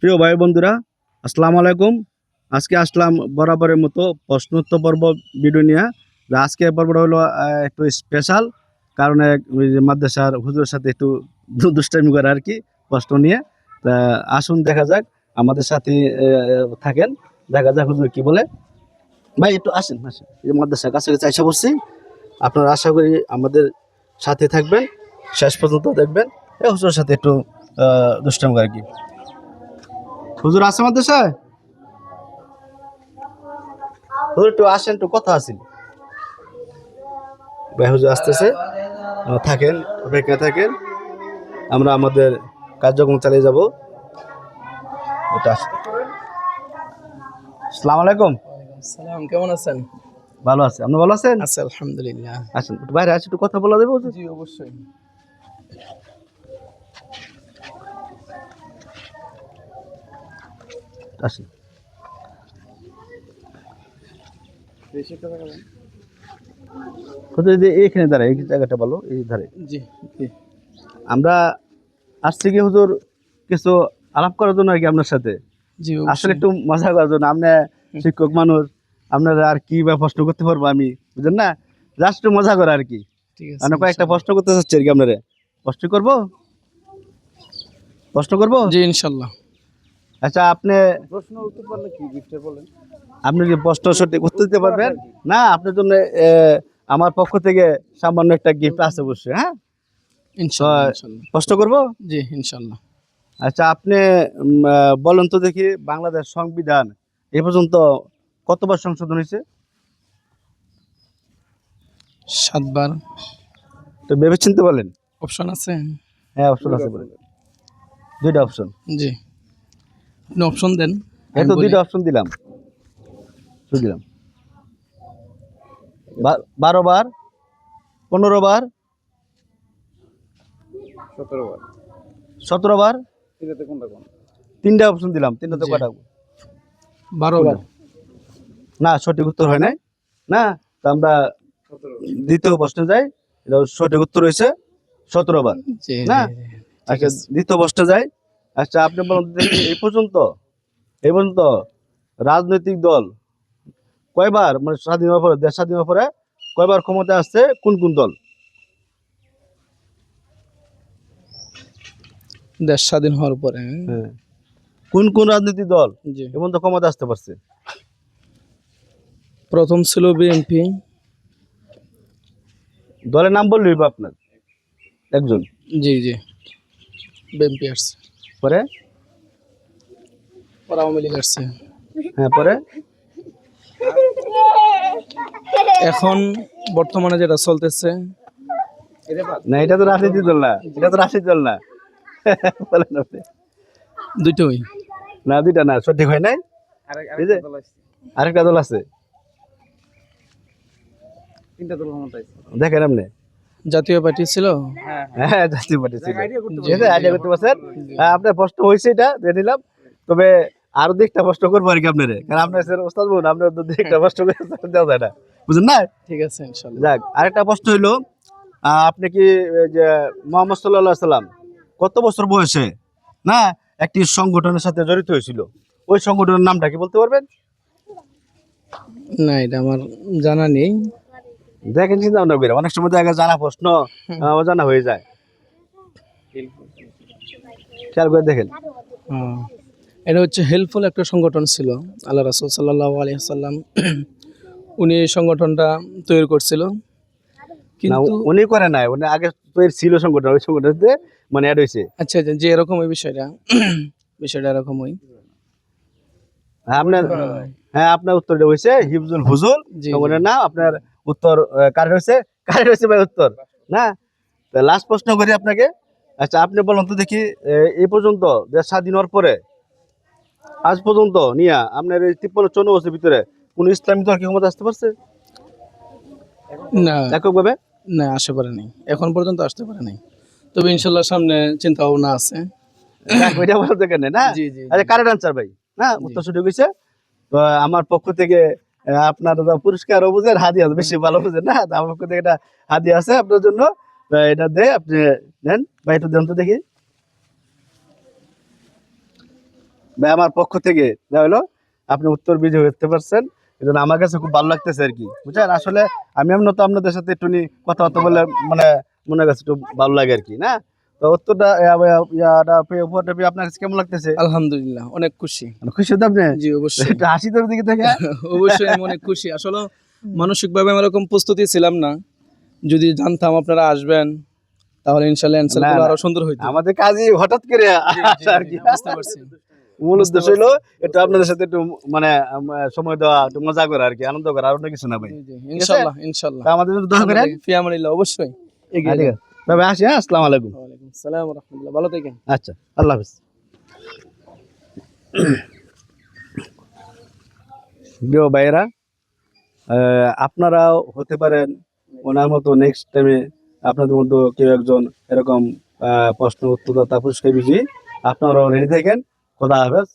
প্রিয় ভাই বন্ধুরা, আসসালামু আলাইকুম। আজকে আসলাম বরাবরের মতো প্রশ্নোত্তর পর্ব ভিডিও নিয়ে। আজকে পর্বটা হলো একটু স্পেশাল কারণ মাদ্রাসার হুজুরের সাথে একটু দুষ্টামি করে আর কি, প্রশ্ন নিয়ে। তা আসুন, দেখা যাক, আমাদের সাথে থাকেন, দেখা যাক হুজুর কি বলে। ভাই, একটু আসেন আসেন। এই মাদ্রাসার কাছে কাছে এসে বসছি আপনারা আশা করি আমাদের সাথে থাকবেন, শেষ পর্যন্ত দেখবেন। এই হুজুরের সাথে একটু দুষ্টামি আর কি। হুজুর আছে মাদ্রাসায় হুজুর একটু আসেন একটু কথা আছেন। ভাই হুজুর আসতেছে। থাকেন অপেক্ষা থাকেন। আমরা আমাদের কার্যক্রম চালিয়ে যাব। এটা আসসালামু আলাইকুম। সালাম কেমন আছেন? ভালো আছে। আপনি ভালো আছেন? আছি আলহামদুলিল্লাহ। আসেন একটু বাইরে আসে একটু কথা বলা দেবো। জি অবশ্যই। হুজুর এইখানে দাঁড়ায় এই জায়গাটা বলো এই ধারে। আমরা আসছি কি হুজুর কিছু আলাপ করার জন্য আর কি আপনার সাথে? আসলে একটু মজা করার জন্য। আপনি শিক্ষক মানুষ আপনারা আর কি বা প্রশ্ন করতে পারব আমি? বুঝলেন না? জাস্ট একটু মজা করে আর কি। ঠিক কয়েকটা প্রশ্ন করতে চাচ্ছি আর কি আপনারা। প্রশ্ন করব? প্রশ্ন করব? জি ইনশাল্লাহ। আচ্ছা আপনি প্রশ্ন উত্তর পারলে কি গিফটে বলেন? আপনি যে প্রশ্ন সঠিক উত্তর দিতে পারবেন? না আপনার জন্য আমার পক্ষ থেকে সামান্য একটা গিফট আছে অবশ্যই হ্যাঁ? প্রশ্ন করব? জি ইনশাল্লাহ। আচ্ছা আপনি বলেন তো দেখি বাংলাদেশ সংবিধান এ পর্যন্ত কতবার সংশোধন হয়েছে? সাতবার। তো ভেবে চিনতে বলেন। অপশন আছে? হ্যাঁ অপশন আছে বলেন। দুইটা অপশন। জি। অপশন দেন। এই তো দুইটা অপশন দিলাম। শুধু দিলাম। বারো বার পনেরো বার সতেরো বার। সতেরো বার এটাতে কোনটা কোন? তিনটা অপশন দিলাম তিনটাতে। কটা বারো বার। না সঠিক উত্তর হয় নাই। না তো আমরা দ্বিতীয় প্রশ্নে যাই। এটা সঠিক উত্তর হয়েছে সতেরো বার। না? আচ্ছা দ্বিতীয় প্রশ্নে যাই। আচ্ছা আপনি বলুন এই পর্যন্ত এই পর্যন্ত রাজনৈতিক দল কয়বার মানে স্বাধীন হওয়ার পরে দেশ স্বাধীন হওয়ার পরে কয়বার ক্ষমতা আসছে কোন কোন দল? দেশ স্বাধীন হওয়ার পরে হ্যাঁ। কোন কোন রাজনৈতিক দল জি। এ পর্যন্ত ক্ষমতা আসতে পারছে? প্রথম ছিল বিএনপি। দলের নাম বললেই হবে আপনার একজন। জি জি। বিএনপি আসছে। পরে? পরে আওয়ামী লীগ আসছে। হ্যাঁ পরে? এখন বর্তমানে যেটা চলতেছে না এটা তো রাজনীতি দল না এটা তো রাজনীতি দল না। বলেন আপনি। দুটোই না দুইটা না সঠিক হয় নাই? আরেকটা দল আছে। দেখেন আপনি। জাতীয় পার্টি ছিল? হ্যাঁ জাতীয় পার্টি ছিল। জি, আইডিয়া করতে পারছেন হ্যাঁ, আপনার প্রশ্ন হয়েছে এটা দিয়ে নিলাম। তবে আরও দিকটা প্রশ্ন করব আর কি আপনারে। কারণ আপনার স্যার ওস্তাদ বোন আপনার দু দিকটা প্রশ্ন করে দেওয়া যায় না। বুঝলেন না? ঠিক আছে ইনশাল্লাহ। যাক আরেকটা প্রশ্ন হইল আপনি কি যে মোহাম্মদ সাল্লাহ সাল্লাম কত বছর বয়সে না একটি সংগঠনের সাথে জড়িত হয়েছিল? ওই সংগঠনের নামটা কি বলতে পারবেন? না এটা আমার জানা নেই। দেখেন চিন্তা ভাবনা করে অনেক সময় দেখা জানা প্রশ্ন অজানা হয়ে যায়। খেয়াল করে দেখেন। এটা হচ্ছে হেল্পফুল একটা সংগঠন ছিল আল্লাহ রাসুল সাল্লাহ আলিয়াল্লাম উনি এই সংগঠনটা তৈরি করছিল। কিন্তু উনি করে নাই উনি আগে তৈরি ছিল সংগঠন ওই সংগঠনতে মানে অ্যাড হয়েছে আচ্ছা আচ্ছা যে এরকম ওই বিষয়টা বিষয়টা এরকমই হ্যাঁ, আপনার হ্যাঁ আপনার উত্তরটা হয়েছে হিফজুল হুজুল সংগঠনের নাম আপনার উত্তর কারেন্ট হয়েছে কারেন্ট হয়েছে ভাই উত্তর। না? লাস্ট প্রশ্ন করি আপনাকে। আচ্ছা আপনি বলুন তো দেখি এই পর্যন্ত দেশ স্বাধীন হওয়ার পরে আজ পর্যন্ত নিয়া আপনার এই তিপ্পান্ন চৌন্ন বছরের ভিতরে কোন ইসলামিক দল কি ক্ষমতা আসতে পারছে? না। এককভাবে? না আসতে পারে নাই। এখন পর্যন্ত আসতে পারে নাই। তবে ইনশাল্লাহ সামনে চিন্তা ভাবনা আছে ওইটা বলতে কেন না? জি জি আচ্ছা কারেন্ট আনসার ভাই না? উত্তর সঠিক হয়েছে আমার পক্ষ থেকে আপনার পুরস্কার বুঝেন হাদিয়া বেশি ভালো বুঝেন না? আমার থেকে এটা হাদিয়া আছে আপনার জন্য। এটা দে আপনি নেন, ভাই একটু দেন তো দেখি। ভাই, আমার পক্ষ থেকে যা হলো, আপনি উত্তর বিজয় হতে পারছেন। এই জন্য আমার কাছে খুব ভালো লাগতেছে আর কি, বুঝছেন? আসলে আমি এমন তো আপনাদের সাথে একটু কথাবার্তা বলে মানে মনে কাছে একটু ভালো লাগে আর কি, না? তো উত্তরটা ইয়াটা পেয়ে উপহারটা পেয়ে আপনার কাছে কেমন লাগতেছে? আলহামদুলিল্লাহ অনেক খুশি। খুশি হতে আপনি? জি অবশ্যই। একটু হাসি তোর দিকে থেকে অবশ্যই আমি অনেক খুশি। আসলে মানসিকভাবে আমি এরকম প্রস্তুতি ছিলাম না। যদি জানতাম আপনারা আসবেন তাহলে ইনশাল্লাহ অ্যান্সারগুলো আরও সুন্দর হইতো। আমাদের কাজই হঠাৎ করে আসা আর কি? বুঝতে পারছি। মূল উদ্দেশ্য হলো একটু আপনাদের সাথে একটু মানে সময় দেওয়া একটু মজা করা আর কি আনন্দ করা আর অন্য কিছু না ভাই। ইনশাল্লাহ আমাদের জন্য দোয়া করেন। ফি অবশ্যই। ঠিক আছে তবে আসি হ্যাঁ আসসালামু আলাইকুম। ওয়ালাইকুম ওয়া ভালো থাকেন। আচ্ছা আল্লাহ হাফিজ। প্রিয় ভাইয়েরা আপনারাও হতে পারেন ওনার মতো নেক্সট টাইমে আপনাদের মধ্যে কেউ একজন এরকম প্রশ্ন, উত্তর পুরস্কার বিজয়ী আপনারাও রেডি থাকেন। খোদা হাফেজ।